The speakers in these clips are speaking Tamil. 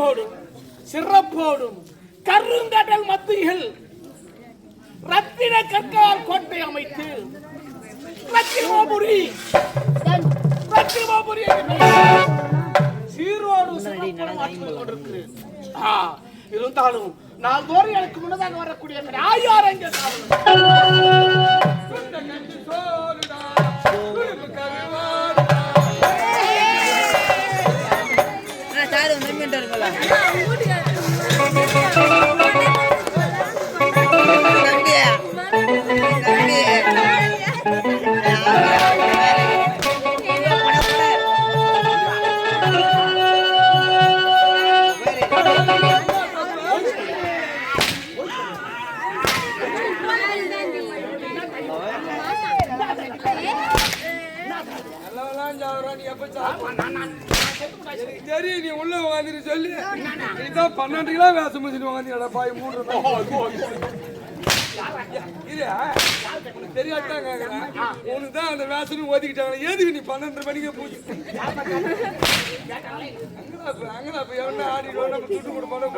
மகிழ்ச்சியோடும் சிறப்போடும் கருங்கடல் மத்தியில் ரத்தின கற்கால் கோட்டை அமைத்து ரத்தினோபுரி ரத்தினோபுரி சீரோடு சிறப்போடு ஆட்சி கொண்டிருக்கிறேன் ஆ, இருந்தாலும் நாள்தோறும் எனக்கு முன்னதாக வரக்கூடிய ஆயார் எங்க வந்து இருக்குல்ல தம்பி தம்பி எல்லாம் சாவறா, நீ எப்ப சாவ? எனக்கு தெரியும் நீ உள்ள உட்காந்துட்டு சொல்லி. நீதான் பன்னெண்டு கிலோ வேஷம் முடிச்சுட்டு உட்காந்து பாய் மூணு தெரியாதான் கேக்குறேன் உனக்கு தான் அந்த வேஷம் ஒதுக்கிட்டாங்க எதுக்கு நீ பன்னெண்டு மணிக்கு பூஜை? அங்கடா இப்ப அங்கடா இப்ப எவனா ஆடிடுவோம் நம்ம கொடுக்க மாட்டோம்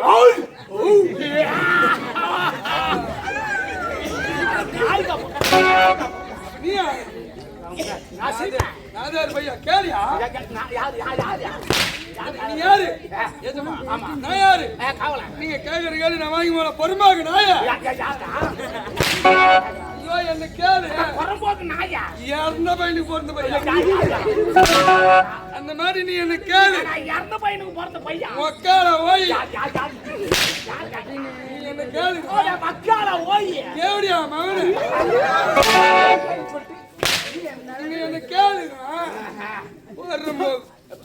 நீ நாதார் பையா? கேளியா? நீ யாரு? எஜமா நான் யாரு? நீங்க கேக்குற கேள்வி நான் வாங்கி போல பொறுமாக்கு நாயா? ஐயோ என்ன கேளு. இறந்த பையனுக்கு பிறந்த பையன். அந்த மாதிரி நீ என்ன கேளு. இறந்த பையனுக்கு பிறந்த பையன். மொக்கால ஓய். என்ன கேளு. மக்கால ஓய். கேவடியா மகனு. என்ன கேளுங்க ஒரு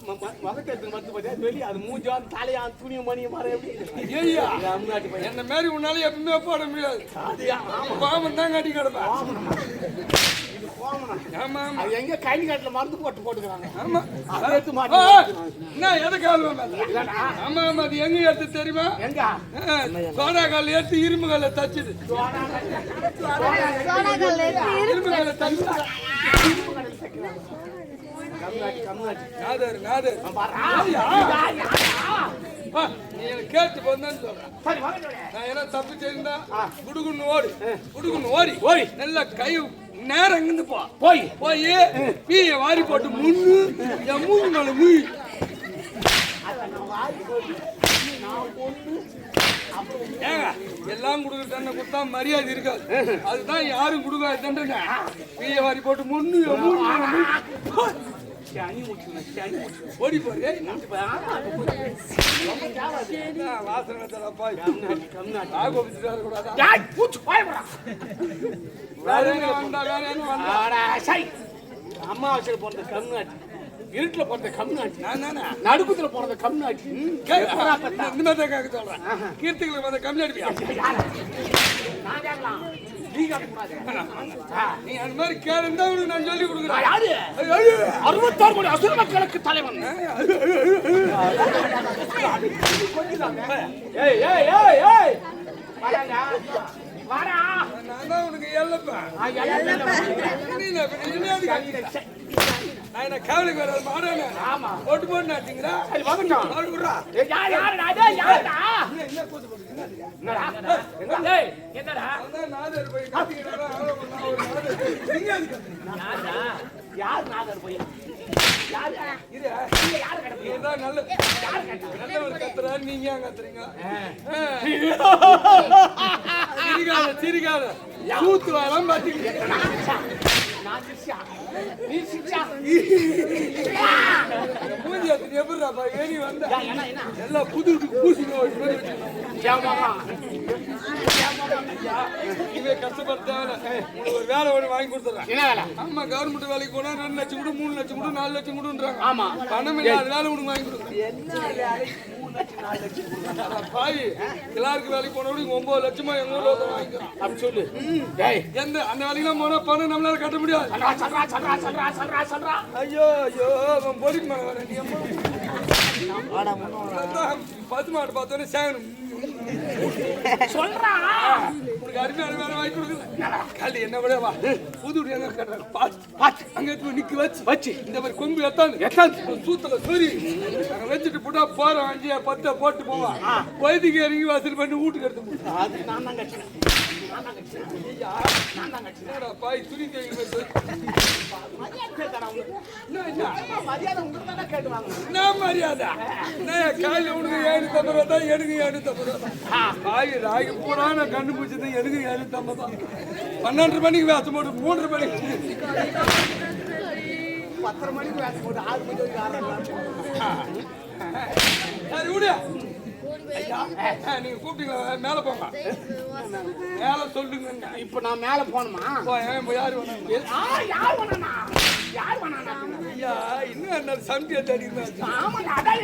மதக்கத்துக்கு வந்து பார்த்தா வெளியே அது மூஞ்சான் தலையான் துணி மணி மரம் எப்படி ஐயா அம்மாட்டி பையன் என்ன மாதிரி உன்னால எப்பவுமே போட முடியாது. பாவம் தான் கட்டி கிடப்பேன் ஆமா ஆமா. அது எங்க கைனி காட்டுல மருந்து போட்டு போட்டுக்கிறாங்க. ஆமா. அதை எடுத்து மாட்டி என்ன எதை கால் ஆமா ஆமா. அது எங்க எடுத்து தெரியுமா? எங்க? ஆ, சோடா கால் எடுத்து இரும்பு கால தச்சுது இரும்பு கால தச்சு. நாதர் நாதர். கேட்டு வந்தேன்னு சொல்றேன். நான் என்ன தப்பு செய்யிருந்தா குடுகுன்னு ஓடு. குடுகுன்னு ஓடி. ஓடி. நல்லா கை நேரம் இங்கிருந்து போ. போய். போய் பீய வாரி போட்டு முன்னு. என் மூணு நாலு மூய் ஏங்க எல்லாம் கொடுக்குற தண்டனை கொடுத்தா மரியாதை இருக்காது. அதுதான் யாரும் கொடுக்காது தண்டனை. பீய வாரி போட்டு முன்னு மூணு. சனி முடிச்சுக்கணும் சனி ஓடி போய் சை அம்மாவாசையில் பிறந்த கம்நாட்டி. இருட்டில் பிறந்த கம்நாட்டி நடுக்குத்துல பிறந்த கம்நாட்டி இந்த மாதிரி சொல்றேன் கீர்த்திகளுக்கு வந்து கம்மி நீ அந்த மாதிரி கேளுந்தா உனக்கு நான் சொல்லி கொடுக்குறேன் யாரு அறுபத்தாறு கோடி அசுர மக்களுக்கு தலைவன் ஏய் ஏய் ஏய் ஏய் வாடா வாடா நான் தான் உனக்கு நீ என்ன என்ன அதுக்கு நான் என்ன காவலுக்கு வர மாடேன்னு ஆமா. ஓட்டு போட்டு நாட்டிங்களா சரி வாங்கட்டும் மாடு விட்றா. ஏய், யார் போட்டு என்னடா? என்னடா? நாதர் போய் நாதர். நீங்க யார் போய்? யாரு இரு. நீங்க யாரு நல்ல நல்லவர் கத்துறாரு நீங்க ஏன் கத்துறீங்க? சிரிக்காத சிரிக்காத. சூத்து வரலாம் பாத்தீங்க நான் சிஷ்யா நீ சிஷ்யா எப்படிப்பா ஏறி வந்த என்ன எல்லாம் புது பூசி இவன் ஒரு வேலை ஒன்று வாங்கி கொடுத்துறேன் என்ன வேலை ஆமா கவர்மெண்ட் வேலைக்கு போனா ரெண்டு லட்சம் கொடு மூணு லட்சம் கொடு நாலு லட்சம் கொடுன்றாங்க ஆமா பணம் இல்லாத வேலை ஒன்று வாங்கி கொடுக்குறேன் பாய் எல்லாருக்கும் வேலைக்கு போனோட இங்க ஒன்பது லட்சமா எங்க ஊர்ல அப்படி சொல்லு. டேய். எந்த அந்த வேலைக்கெல்லாம் போனா பணம் நம்மளால கட்ட முடியாது. சொல்றா சொல்றா சொல்றா சொல்றா சொல்றா சொல்றா. ஐயோ ஐயோ அவன் பொறிக்கு மேல வர நீ அம்மா. பார்த்தோன்னே சேகணும். சொல்றா. உனக்கு அருமையான வேலை வாங்கி கொடுக்கல. காலி என்ன விட வா. புது பார்த்து அங்க எடுத்து நிக்க வச்சு. வச்சு. இந்த மாதிரி கொம்பு எத்தாந்து எத்தாந்து சூத்துல சூரி வச்சுட்டு போட்டா போறோம் அஞ்சு பத்தை போட்டு போவான். வயதுக்கு இறங்கி வசூல் பண்ணி வீட்டுக்கு எடுத்து நான் தான் துணி மரியாதை என்ன மரியாதை என்ன காலையில் உனக்கு ஏழுநூத்தி ஐம்பது தான் எனக்கு ஏழுநூத்தி ஐம்பது ராகி பூரா நான் கண்டுபிடிச்சது எனக்கு ஏழுநூத்தி ஐம்பது பன்னெண்டு மணிக்கு வேச போட்டு மூன்று மணிக்கு பத்தரை மணிக்கு வேச போட்டு. ஆறு மணி சரி விடு. நீங்க கூப்பிட்டீங்களா? மேல போங்க. மேல சொல்லுங்க இப்ப நான் மேல போகணுமா? போ, ஏன் போய் யாரு யார் வேணாண்ணா யார் வேணாண்ணா ஐயா இன்னும் என்ன சம்பியா தடிக்கிறாங்க ஆமா அதான்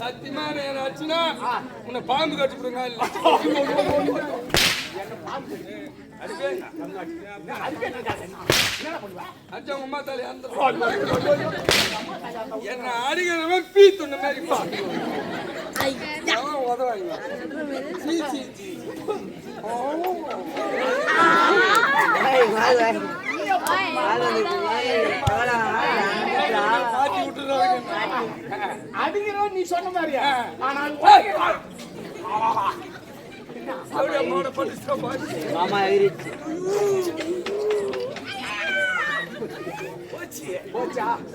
சத்தியமா ஆச்சுன்னா உன்னை பாம்பு கட்டி விடுங்க. என்ன அடிக்கிறவன் பீ துண்ண மாதிரி உதவாங்க அடிக்கிறோம் நீ சொன்ன மாதிரியா? ஆனால்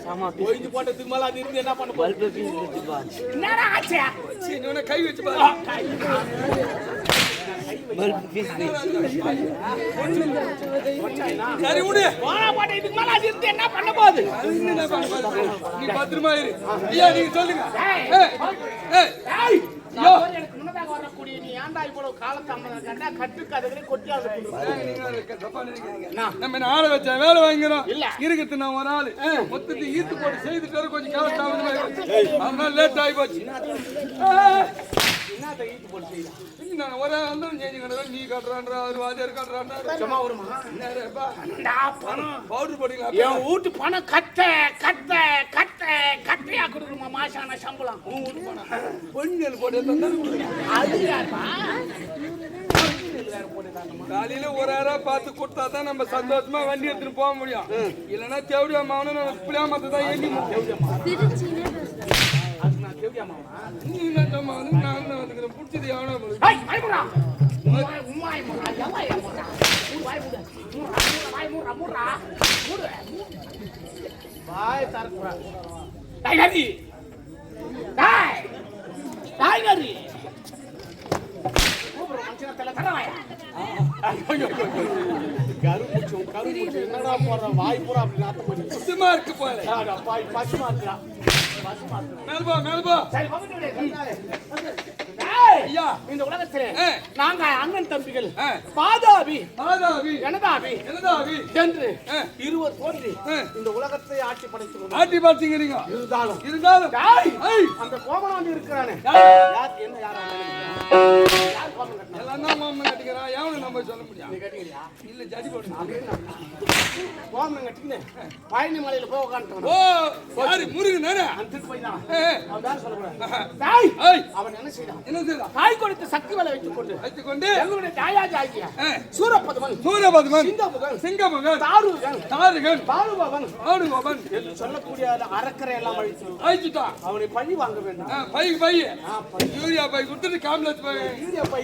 மாமா ஒழிஞ்சு போட்டதுக்கு மேல அது இருந்து என்ன பண்ண போகுது கை வச்சு பாரு. பல்பு பீஸ் சரி விடு. போனா போட்ட இதுக்கு மேல அது இருந்து என்ன பண்ண போகுது? அது இன்னும் என்ன பண்ண போகுது? நீ பத்திரமா இரு. ஐயா நீங்க சொல்லுங்க. ஏய், ஏய், ஏய், யோ. முன்னதாக வரக்கூடிய நீ ஏன்டா இவ்வளவு காலத்தாமதம் கண்டா கட்டு கதைகளை கொட்டி அதை ஏய், நீங்க அதுக்கு. என்ன? நம்ம ஆளை வச்சா வேலை வாங்கிறோம் இல்ல. இருக்கிறது நான் ஒரு ஆளு. மொத்தத்தை ஈர்த்து போட்டு செய்துட்டு கொஞ்சம் காலம் தாமதமாயிடுச்சு அதனால லேட் ஆகி போச்சு. என்ன ஈட்டு போட்டு செய்யலாம் நான் ஒரே வந்தாலும் செஞ்சு நீ கட்டுறான்ற அவர் வாத்தியார் கட்டுறான்றாரு சும்மா வருமா என்னப்பா பணம்? பவுடர் போட்டீங்களா? என் வீட்டு பணம் கத்த கத்த கத்த கட்டையா கொடுக்கணுமா? மாசான சம்பளம். உன் வீட்டு பணம். பொங்கல் போட்டு அது யாருப்பா. காலையில ஒரு ஆறா பார்த்து கொடுத்தா தான் நம்ம சந்தோஷமா வண்டி எடுத்துட்டு போக முடியும். இல்லைன்னா தேவடியா மாவனும் நம்ம தான் அது நான் தேவடியாமாவா? நீ நட்டமா வந்து நான் என்ன வந்துக்கிறேன் பிடிச்சது எவனோ. வாய் திறக்குறா. டேய், நரி. டேய். நரி. என்னடா போடுற வாய் பூரா அப்படி நாத்தம் பண்ணி. சுத்தமா இருக்கு போல பாய், பசுமா இருக்குடா. மேல்பா மேல்பா ஐயா. இந்த உலகத்திலே. நாங்க அண்ணன் தம்பிகள். பாதாபி மாதாவி எனதாபி என்னதாவி என்று. இருவர் தோன்றி. இந்த உலகத்தை ஆட்சி படைத்து பார்த்திங்கிறீங்க இருந்தாலும் இருந்தாலும் அந்த கோமனாண்டி இருக்கிறானே யார்? யார் என்ன யார் எல்லாம் தான் மாமன் கட்டிக்கிறான் எவனை நம்ம சொல்ல முடியும்? இல்ல ஜடி போட்டு கோமம் கட்டிக்கின்னு பழனி மலையில போய் உட்காந்துட்டு ஓ யாரு முருகன் நானே அந்த போய் தான். அவன் பேர் சொல்லக்கூடாது அவன் என்ன செய்தான் என்ன செய்யலாம் தாய் கொடுத்து சக்தி வேலை வைத்துக் கொண்டு வைத்துக்கொண்டு எங்களுடைய தாயாஜி ஆகிய ஆ. சூரப்பதுமன் சூரபத்மன் சிங்கமுகன் சிங்கமகன் தாருகன் தாருகன் பாலுபவன் ஆடுகோபன் என்று சொல்லக்கூடிய அந்த அரக்கரை எல்லாம் அழித்து அழிச்சுட்டான் அவனை பழி வாங்க வேண்டாம். பை பழி. யூரியா பை கொடுத்துட்டு காம்ப்ளெக்ஸ் பை யூரியா பை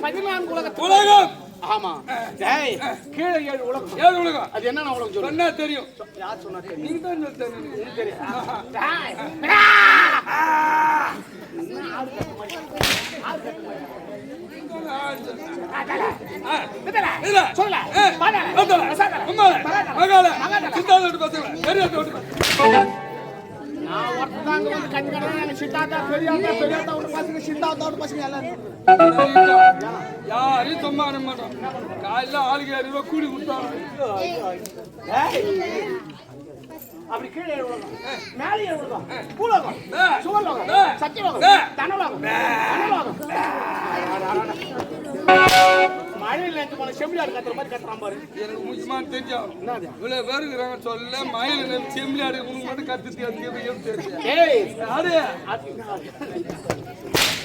பதினான்கு உலகம். ஆமா. டேய் கீழே ஏழு உலகம். ஏழு உலகம். அது என்னன்னு உலகம் சொல்லு தெரியும்? யார் சொன்னா தெரியும்? நீங்க தான். சொல்லல. மகால. பசங்க. யாரையும் சும்மா அனுப்ப மாட்டோம் காலைல ஆளுக்கு ஆயிரம் ரூபாய் கூலி கொடுத்தாங்க. அப்படி கீழே ஏழு மேலே ஏழு உலகம் பூலோகம். சுவர்லோகம். சத்தியலோகம். தனலோகம் தனலோகம் மழையில் நேற்று போன செம்பிளாடு கத்துற மாதிரி கத்துறான் பாரு. எனக்கு முக்கியமான என்னது? இவ்வளவு பேர் இருக்கிறாங்க சொல்ல மயில் செம்பிளி ஆடு உனக்கு மட்டும் கத்து தெரியும் டேய் ஆடு அது-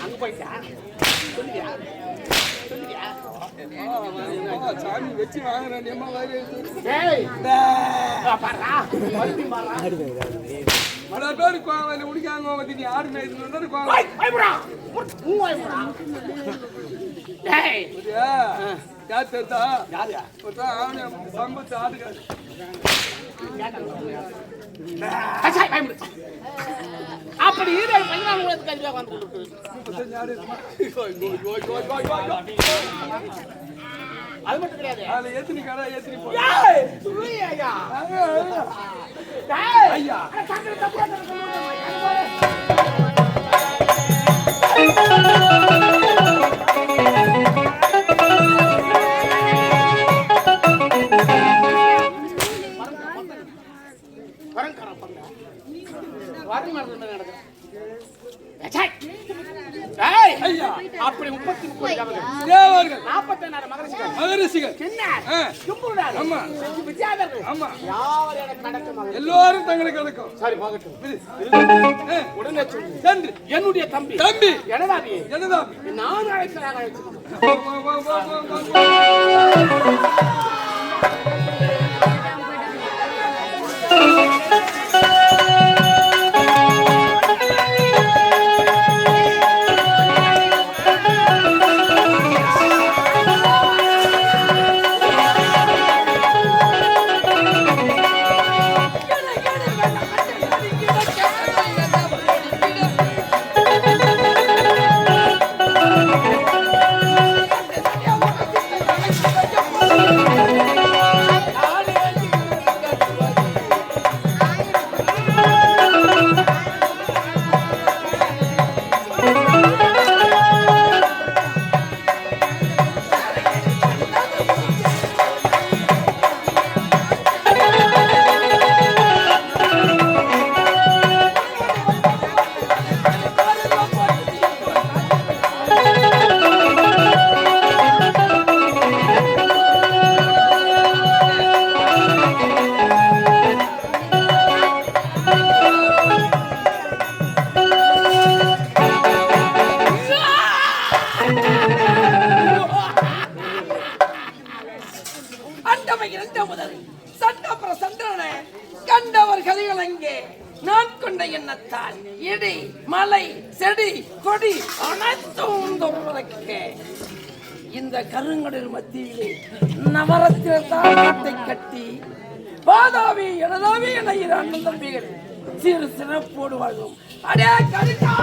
அங்க போயிட்டா? சொல்லியா சொல்லியா ஆ, சாமி வச்சு வாங்குறேன் அம்மா வயிறு டேய் பாரா மறுபடியும் பாரா பல பேர் நீ அப்படி பதினாலு அஞ்சு வந்து அது மட்டும் கிடையாது. அதில் கடை போய் ஐயா. ஐயா. அப்படி முப்பத்தி முப்பது நாற்பத்தெண்ணாயிரம் மகரிஷிகள். எல்லோரும் தங்களுக்கு கிடைக்கும் சரி போகட்டும் ஆ, உடனே சொல்லு. சென்று என்னுடைய தம்பி. தம்பி. எனதாபி. என்னதான் நான் அழைத்ததாக இந்த கருங்கடல் மத்தியிலே நவரத்தின தாரத்தை கட்டி பாதாவி எனதாவி என இரு அண்ணன் தம்பிகள் சிறு சிறப்போடு வாழும் அடே கருங்கா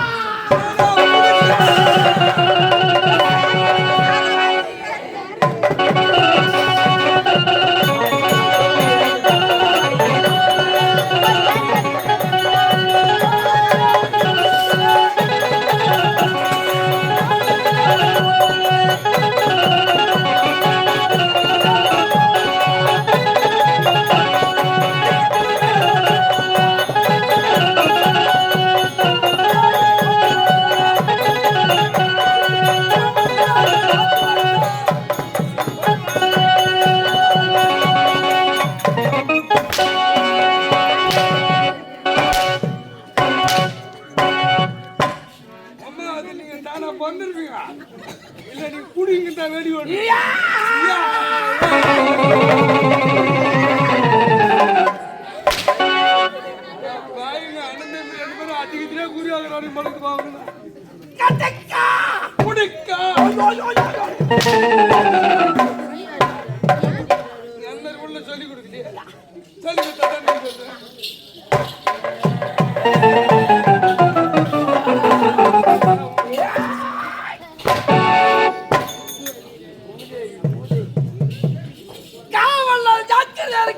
காவலர்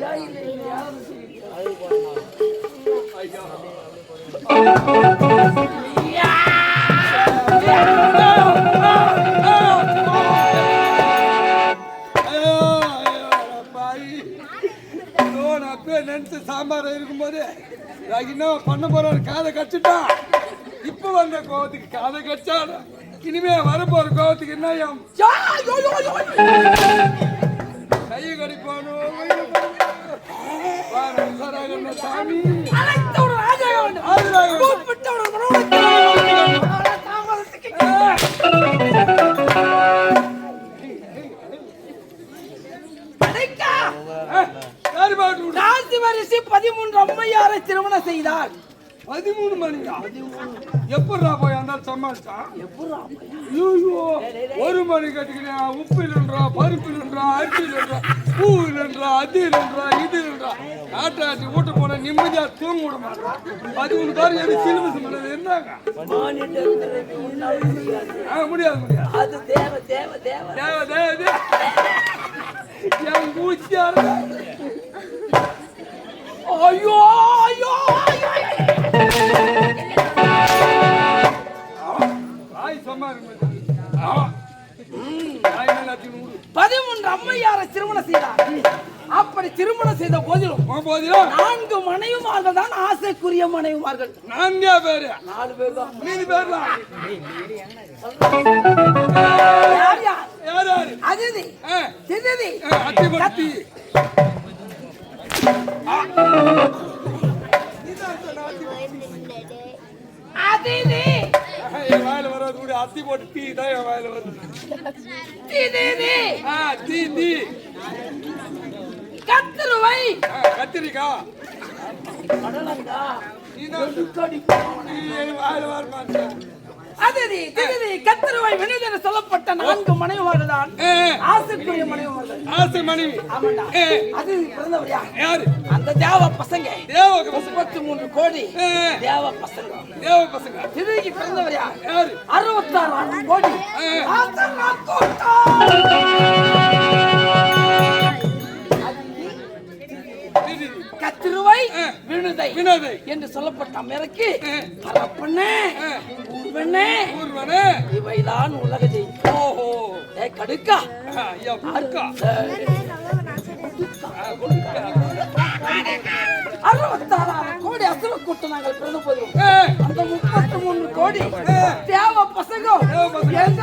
ஜாக்கிரதையா வேண்டும் நினைச்சு ஐயோ, சாம்பார் இருக்கும்போது நான் என்ன பண்ண போறாரு காதை கடிச்சிட்டான் இப்ப வந்த கோவத்துக்கு காதை கடிச்சான் இனிமே வரப்போற கோவத்துக்கு என்ன. கையை கடிப்பானோ? சாமி. பதிமூன்று அம்மையாரை திருமணம் செய்தார். பதிமூணு மணிக்கா எப்படா போய் அந்த சமாளிச்சா? ஐயோ, ஒரு மணி கட்டிக்கினா உப்பில்ன்றா பருப்பில்ன்றா அரிசில்ன்றா பூவில்ன்றா அதில்ன்றா இதுன்றா காட்டாட்டி வீட்டு போன நிம்மதியா தூங்க விட மாட்டான் பதிமூணு காரம் எது சிலுமிசு பண்ணது என்னங்க? முடியாது முடியாது. அது தேவ தேவ தேவ. தேவ என் பூச்சியா ஐயோ ஐயோ. பதிமூன்று அம்மையாரை திருமணம் செய்தார். அப்படி திருமணம் செய்த போதிலும் போதிலும் நான்கு மனைவிமார்கள் தான் ஆசைக்குரிய மனைவிமார்கள். நான்கே பேரு. நாலு பேர் தான் யார் யார்? யாரு அதிதி திதிதி ஆ, அத்தி பத்தி அதிதி என் வாயில வராது கூட அத்தி போட்டு தீ தான் என் வாயில வருது. திதிதி ஆ தீ தீ கத்திருவை. ஆ, கத்திரிக்காய் கடலங்கா. நீ தான். நீ என் வாயில வர மாட்டேன். அதிதி திதிதி கத்திருவை வினிதென சொல்லப்பட்ட நான்கு மனைவிமார்கள் தான் ஆசைக்குரிய மனைவிமார்கள். ஆசை மனைவி. ஆமாண்டா. ஏ, அதிதி பிறந்தவர்? யார்? அந்த தேவ பசங்க. பசங்க. முப்பத்தி மூன்று கோடி தேவ பசங்க. தேவ பசங்க. திதிக்கு பிறந்தவர்? யார்? அறுபத்தாறு கோடி. கத்திருவை. வினுதை வினோதை என்று சொல்லப்பட்ட அமெரிக்கு ஆ. ஊர்வனே. இவைதான் உலக ஜெயம் ஓஹோ. ஏ கடுக்கா. ஐயா புடுக்கா அறுபத்தாறாயிரம் கோடி அசுர கூட்டம் நாங்கள் பிறந்த போதும் ஏ, அந்த முப்பத்தி மூணு கோடி தேவ பசங்க தேவ பசங்க. எங்க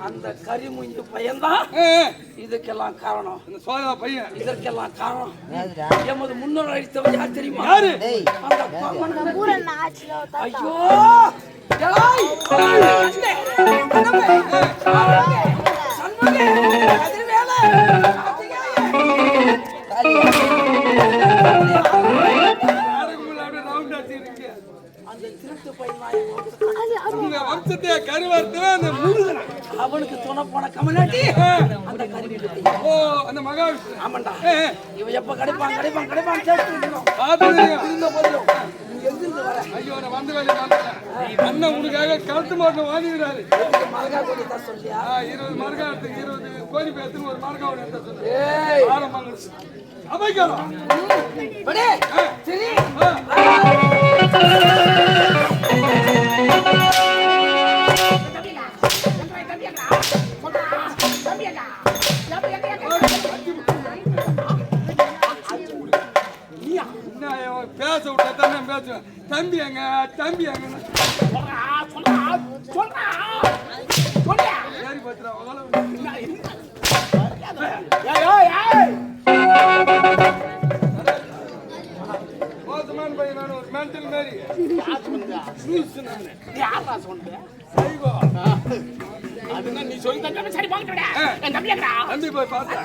அந்த கரிமுஞ்சு பையன்தான் இதுக்கெல்லாம் காரணம். பையன். இதற்கெல்லாம் காரணம். எமது முன்னோர் அழித்தவர் யார் தெரியுமா? ஐயோ! கிடைப்பான் கிடைப்பான் கிடைப்பான். போதிலும். ஐயோ நான் வந்த அண்ணன் உனக்காக கழுத்து மாட்டம் வாங்கிக்கிறாரு தான் சொல்லியா? ஆ, இருபது மரகா எடுத்து இருபது கோழி பேத்துன்னு ஒரு மரகா ஒன்று எடுத்து சொல்லு ஏய். ஆரம்பங்கள் அமைக்கலாம் பேசுவேன் தம்பி எங்க தம்பி எங்க சரி பத்திரம் ஓதுமான் பையன் நான் ஒரு மென்டல் மாரி. ஸ்னூஸ் நான். யாரா சொன்னே சைகோ அதுனா நீ சொல்லி தந்தா சரி போங்கடா தம்பி போய் பாத்து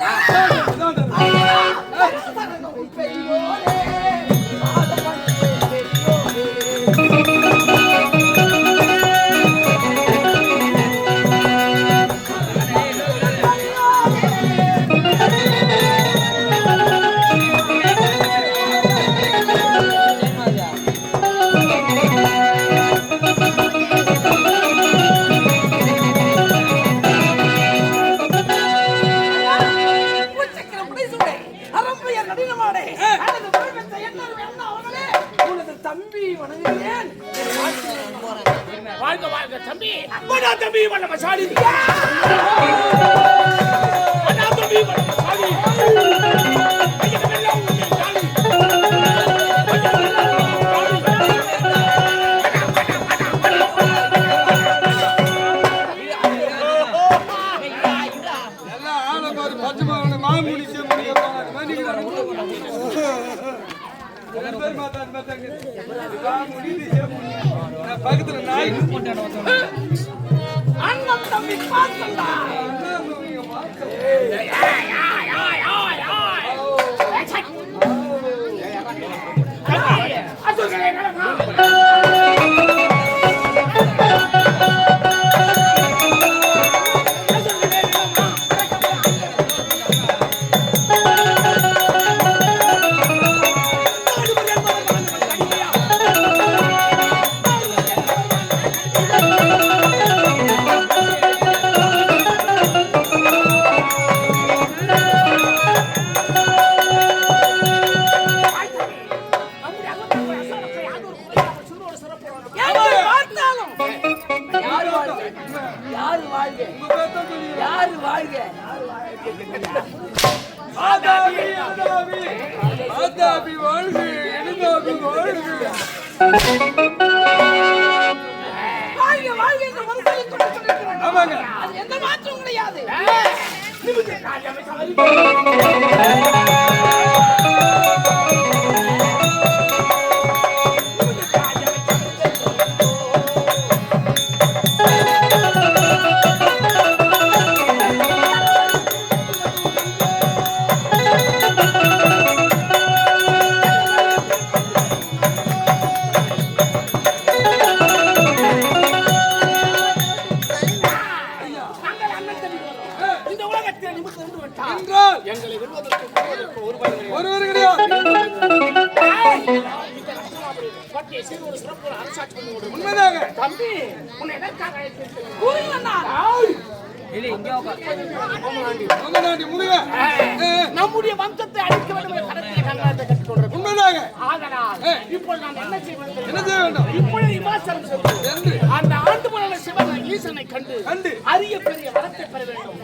பக்கத்துல நாய் அண்ணன் தம்பி பார்த்தா அது உண்மைதாங்க. தம்பி உன்னை நம்முடைய வம்சத்தை அழிக்க வேண்டும் உண்மைதாங்க. அதனால் இப்போ நான் என்ன செய்வேன் என்ன செய்ய வேண்டும்? இப்பொழுது இமாசனம் சென்று அந்த ஆண்டு மலர் சிவன் ஈசனை கண்டு கண்டு. அரிய பெரிய வரத்தை பெற வேண்டும்.